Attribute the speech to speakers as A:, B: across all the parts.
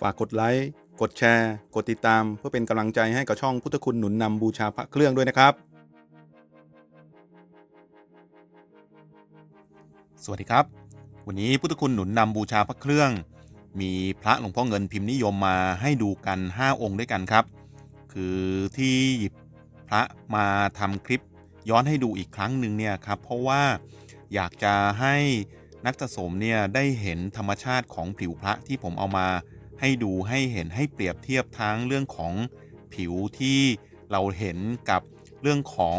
A: ฝากกดไลค์ กดแชร์ กดติดตาม เพื่อเป็นกำลังใจให้กับช่องพุทธคุณหนุนนำบูชาพระเครื่องด้วยนะครับ
B: สวัสดีครับ วันนี้พุทธคุณหนุนนำบูชาพระเครื่อง มีพระหลวงพ่อเงินพิมพ์นิยมมาให้ดูกัน 5 องค์ด้วยกันครับ คือที่หยิบพระมาทำคลิปย้อนให้ดูอีกครั้งหนึ่งเนี่ยครับเพราะว่าอยากจะให้นักสะสมเนี่ยได้เห็นธรรมชาติของผิวพระที่ผมเอามา ให้ดูให้เห็นให้เปรียบเทียบทั้งเรื่องของผิวที่เราเห็นกับเรื่องของ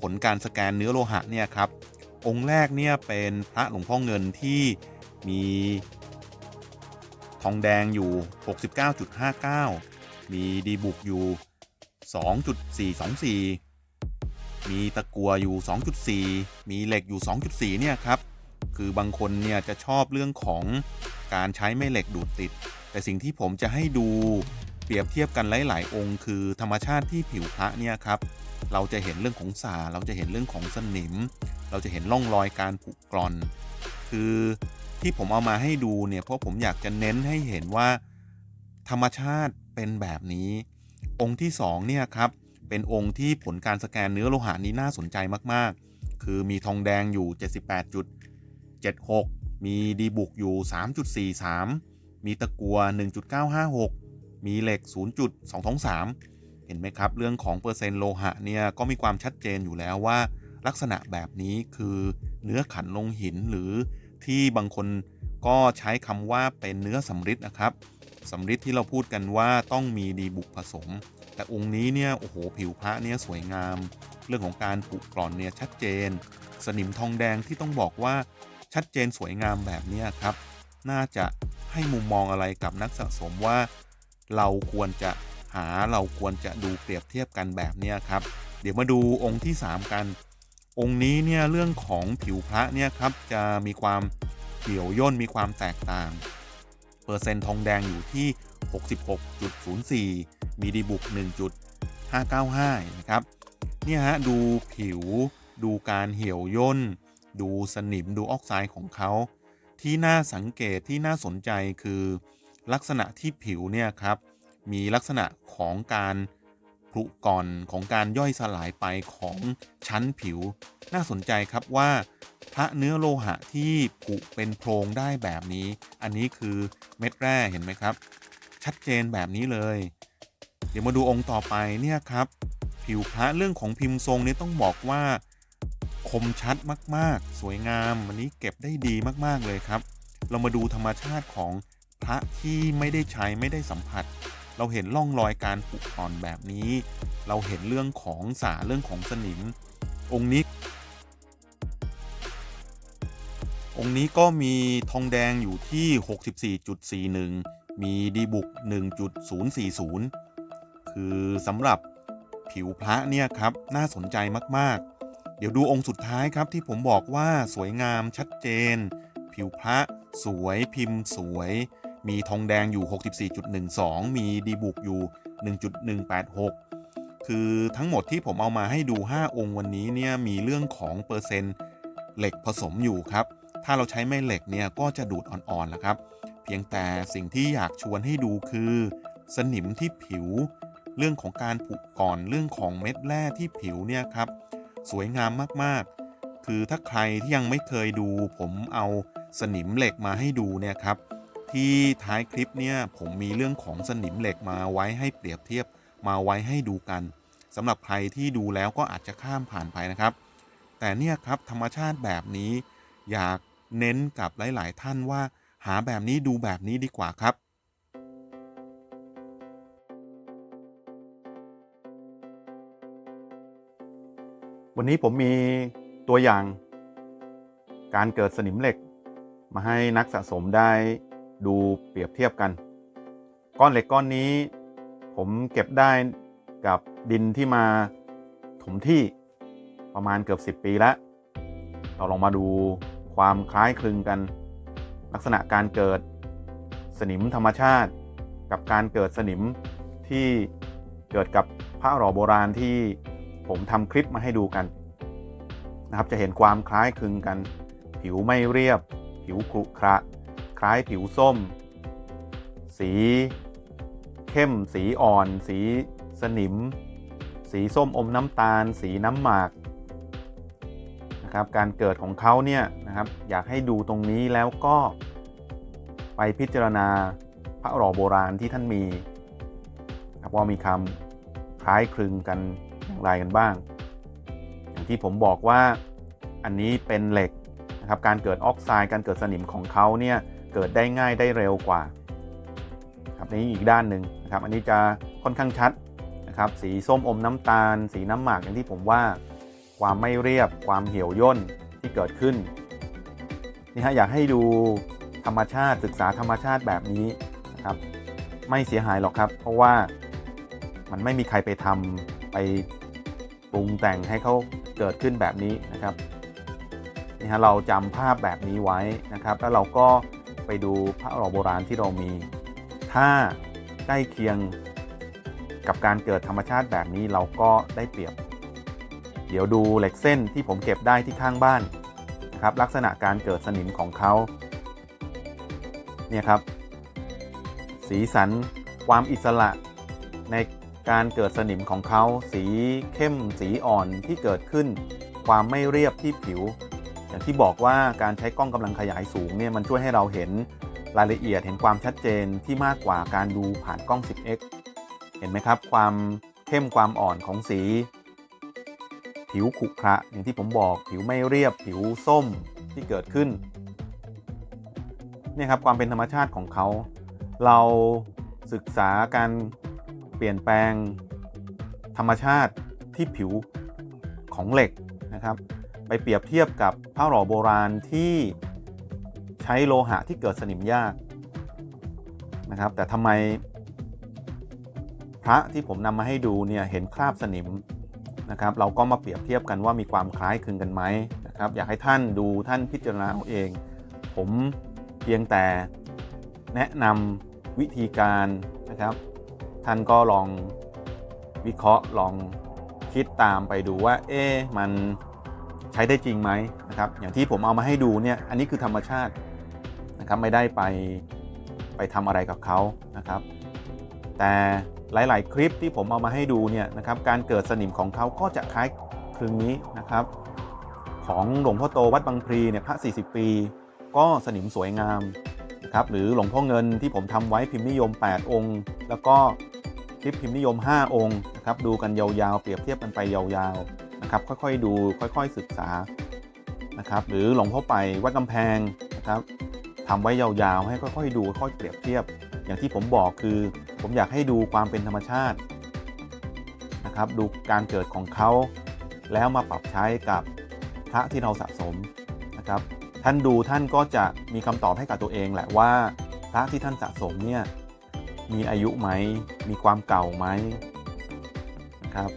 B: ผลการสแกนเนื้อโลหะเนี่ยครับ องค์แรกเนี่ยเป็นพระหลวงพ่อเงินที่มีทองแดงอยู่ 69.59 มีดีบุกอยู่ 2.424 มีตะกัวอยู่ 2.4 มีเหล็กอยู่ 2.4 เนี่ยครับ คือบางคนเนี่ยจะชอบเรื่องของการใช้แม่เหล็กดูดติด แต่สิ่งที่ผมจะให้ดูเปรียบเทียบกันหลาย ๆ องค์คือธรรมชาติที่ผิวพระเนี่ยครับเราจะเห็นเรื่องของสาเราจะเห็นเรื่องของสนิม เราจะเห็นร่องรอยการผุกร่อน คือที่ผมเอามาให้ดูเนี่ยเพราะผมอยากจะเน้นให้เห็นว่า ธรรมชาติเป็นแบบนี้ องค์ที่2เนี่ยครับเป็นองค์ที่ผลการสแกนเนื้อโลหะนี้น่าสนใจมาก ๆ คือมีทองแดงอยู่ 78.76 มีดีบุกอยู่ 3.43 มีตะกัว 1.956 มีเหล็ก 0.223 เห็นไหมครับ เรื่องของเปอร์เซ็นต์โลหะเนี่ยก็มีความชัดเจนอยู่แล้วว่า ลักษณะแบบนี้คือเนื้อขันลงหินหรือที่บางคนก็ใช้คำว่าเป็นเนื้อสำริดนะครับสำริดที่เราพูดกันว่าต้องมีดีบุกผสม แต่องค์นี้เนี่ยโอ้โหผิวพระเนี่ยสวยงาม เรื่องของการผุกร่อนเนี่ยชัดเจน สนิมทองแดงที่ต้องบอกว่าชัดเจนสวยงามแบบนี้ครับ น่าจะ ให้มุมมองอะไรกับนักสะสมว่า เราควรจะหาเราควรจะดูเปรียบเทียบกันแบบเนี้ยครับ เดี๋ยวมาดูองค์ที่ 3 กัน องค์นี้เนี่ยเรื่องของผิวพระเนี่ยครับจะมีความเหี่ยวย่นมีความแตกต่าง เปอร์เซ็นต์ทองแดงอยู่ที่ 66.04 มีดีบุก 1.595 นะครับ เนี่ยฮะดูผิวดูการเหี่ยวย่น ดูสนิมดูออกไซด์ของเขา ที่น่าสังเกตที่น่าสนใจคือลักษณะที่ผิวเนี่ยครับ มีลักษณะของการผุก่อนของการย่อยสลายไปของชั้นผิว น่าสนใจครับว่าพระเนื้อโลหะที่ผุเป็นโพรงได้แบบนี้ อันนี้คือเม็ดแร่เห็นไหมครับ ชัดเจนแบบนี้เลย เดี๋ยวมาดูองค์ต่อไปเนี่ยครับ ผิวพระเรื่องของพิมพ์ทรงนี้ต้องบอกว่า คมชัดมากๆ สวยงามวันนี้เก็บได้ดีมากๆเลยครับ เรามาดูธรรมชาติของพระที่ไม่ได้ใช้ไม่ได้สัมผัส เราเห็นร่องรอยการผุอ่อนแบบนี้ เราเห็นเรื่องของสาเรื่องของสนิม องค์นี้ องค์นี้ก็มีทองแดงอยู่ที่ 64.41 มีดีบุก 1.040 คือสำหรับผิวพระเนี่ยครับน่าสนใจมากๆ เดี๋ยวดูองค์สุดท้ายครับที่ผมบอกว่าสวยงามชัดเจน ผิวพระ สวยพิมพ์สวย มีทองแดงอยู่ 64.12 มีดีบุกอยู่ 1.186 คือทั้งหมดที่ผมเอามาให้ดู 5 องค์วันนี้เนี่ยมีเรื่องของเปอร์เซ็นต์เหล็กผสมอยู่ครับ ถ้าเราใช้แม่เหล็กเนี่ยก็จะดูดอ่อนๆแหละครับ เพียงแต่สิ่งที่อยากชวนให้ดูคือ สนิมที่ผิว เรื่องของการผุก่อนเรื่องของเม็ดแร่ที่ผิวเนี่ยครับ สวยงามมากๆ คือถ้าใครที่ยังไม่เคยดู ผมเอาสนิมเหล็กมาให้ดูเนี่ยครับ ที่ท้ายคลิปเนี่ยผมมีเรื่องของสนิมเหล็กมาไว้ให้เปรียบเทียบมาไว้ให้ดูกันสำหรับใครที่ดูแล้วก็อาจจะข้ามผ่านไปนะครับ แต่เนี่ยครับธรรมชาติแบบนี้ อยากเน้นกับหลาย ๆ ท่านว่า หาแบบนี้ดูแบบนี้ดีกว่าครับ
A: วันนี้ผมมีตัวอย่าง การเกิดสนิมเหล็ก มาให้นักสะสมได้ดูเปรียบเทียบกัน ก้อนเหล็กก้อนนี้ ผมเก็บได้กับดินที่มาถมที่ประมาณเกือบ 10 ปีแล้ว เราลองมาดูความคล้ายคลึงกัน ลักษณะการเกิดสนิมธรรมชาติ กับการเกิดสนิมที่เกิดกับพระหล่อโบราณที่ ผมทำคลิปมาให้ดูกันนะครับจะเห็นความคล้ายคลึงกัน ผิวไม่เรียบ ผิวกรุขระ คล้ายผิวส้ม สีเข้ม สีอ่อน สีสนิม สีส้มอมน้ำตาล สีน้ำหมากนะครับการเกิดของเขาเนี่ยนะครับอยากให้ดูตรงนี้แล้วก็ไปพิจารณาพระหล่อโบราณที่ท่านมีครับว่ามีคำคล้ายคลึงกัน อย่างไรกันบ้าง อย่างที่ผมบอกว่าอันนี้เป็นเหล็กนะครับการเกิดออกไซด์การเกิดสนิมของเขาเนี่ยเกิดได้ง่ายได้เร็วกว่าครับนี้อีกด้านหนึ่งนะครับอันนี้จะค่อนข้างชัดนะครับสีส้มอมน้ำตาล สีน้ำหมากอย่างที่ผมว่าความไม่เรียบความเหี่ยวย่นที่เกิดขึ้นนี่ฮะอยากให้ดูธรรมชาติศึกษาธรรมชาติแบบนี้นะครับไม่เสียหายหรอกครับ เพราะว่ามันไม่มีใครไปทำ ไปปรุงแต่งให้เขาเกิดขึ้นแบบนี้นะครับนี่ฮะเราจำภาพแบบนี้ไว้นะครับ แล้วเราก็ไปดูพระหล่อโบราณที่เรามี ถ้าใกล้เคียงกับการเกิดธรรมชาติแบบนี้เราก็ได้เปรียบ เดี๋ยวดูเหล็กเส้นที่ผมเก็บได้ที่ข้างบ้านนะครับลักษณะการเกิดสนิมของเขาเนี่ยครับ สีสันความอิสระใน การเกิดสนิมของเขาสีเข้มสีอ่อนที่เกิดขึ้น ความไม่เรียบที่ผิว อย่างที่บอกว่าการใช้กล้องกำลังขยายสูงเนี่ยมันช่วยให้เราเห็นรายละเอียดเห็นความชัดเจนที่มากกว่าการดูผ่านกล้อง 10x เห็นไหมครับ ความเข้มความอ่อนของสี ผิวขรุขระอย่างที่ผมบอกผิวไม่เรียบผิวส้มที่เกิดขึ้นเนี่ยครับความเป็นธรรมชาติของเขา เราศึกษาการ เปลี่ยนแปลงธรรมชาติที่ผิวของเหล็กนะครับ ไปเปรียบเทียบกับผ้าหล่อโบราณที่ใช้โลหะที่เกิดสนิมยากนะครับ แต่ทำไมพระที่ผมนำมาให้ดูเนี่ยเห็นคราบสนิมนะครับ เราก็มาเปรียบเทียบกันว่ามีความคล้ายคลึงกันไหมนะครับ อยากให้ท่านดูท่านพิจารณาเอาเอง ผมเพียงแต่แนะนำวิธีการนะครับ ท่านก็ลองวิเคราะห์ลองคิดตามไปดูว่า เอ๊มันใช้ได้จริงไหมนะครับ อย่างที่ผมเอามาให้ดูเนี่ย อันนี้คือธรรมชาตินะครับ ไม่ได้ไปไปทำอะไรกับเขานะครับ แต่หลาย ๆ คลิปที่ผมเอามาให้ดูเนี่ยนะครับ การเกิดสนิมของเขาก็จะคล้ายคลึงนี้นะครับ ของหลวงพ่อโตวัดบางพลีเนี่ยพระ 40 ปี ก็สนิมสวยงามนะครับ หรือหลวงพ่อเงินที่ผมทำไว้พิมพ์นิยม 8 องค์ แล้วก็ คลิปพิมพ์นิยม 5 องค์นะครับดูกันยาวๆ เปรียบเทียบกันไปยาวๆนะครับค่อยๆดูค่อยๆศึกษานะครับหรือหลวงพ่อไปวัดกำแพงนะครับทำไว้ยาวๆ ให้ค่อยๆดูค่อยๆเปรียบเทียบ อย่างที่ผมบอกคือ ผมอยากให้ดูความเป็นธรรมชาตินะครับดูการเกิดของเขาแล้วมาปรับใช้กับพระที่เราสะสมนะครับท่านดูท่านก็จะมีคำตอบให้กับตัวเองแหละว่าพระที่ท่านสะสมเนี่ย มีอายุไหม มีความเก่าไหมนะครับ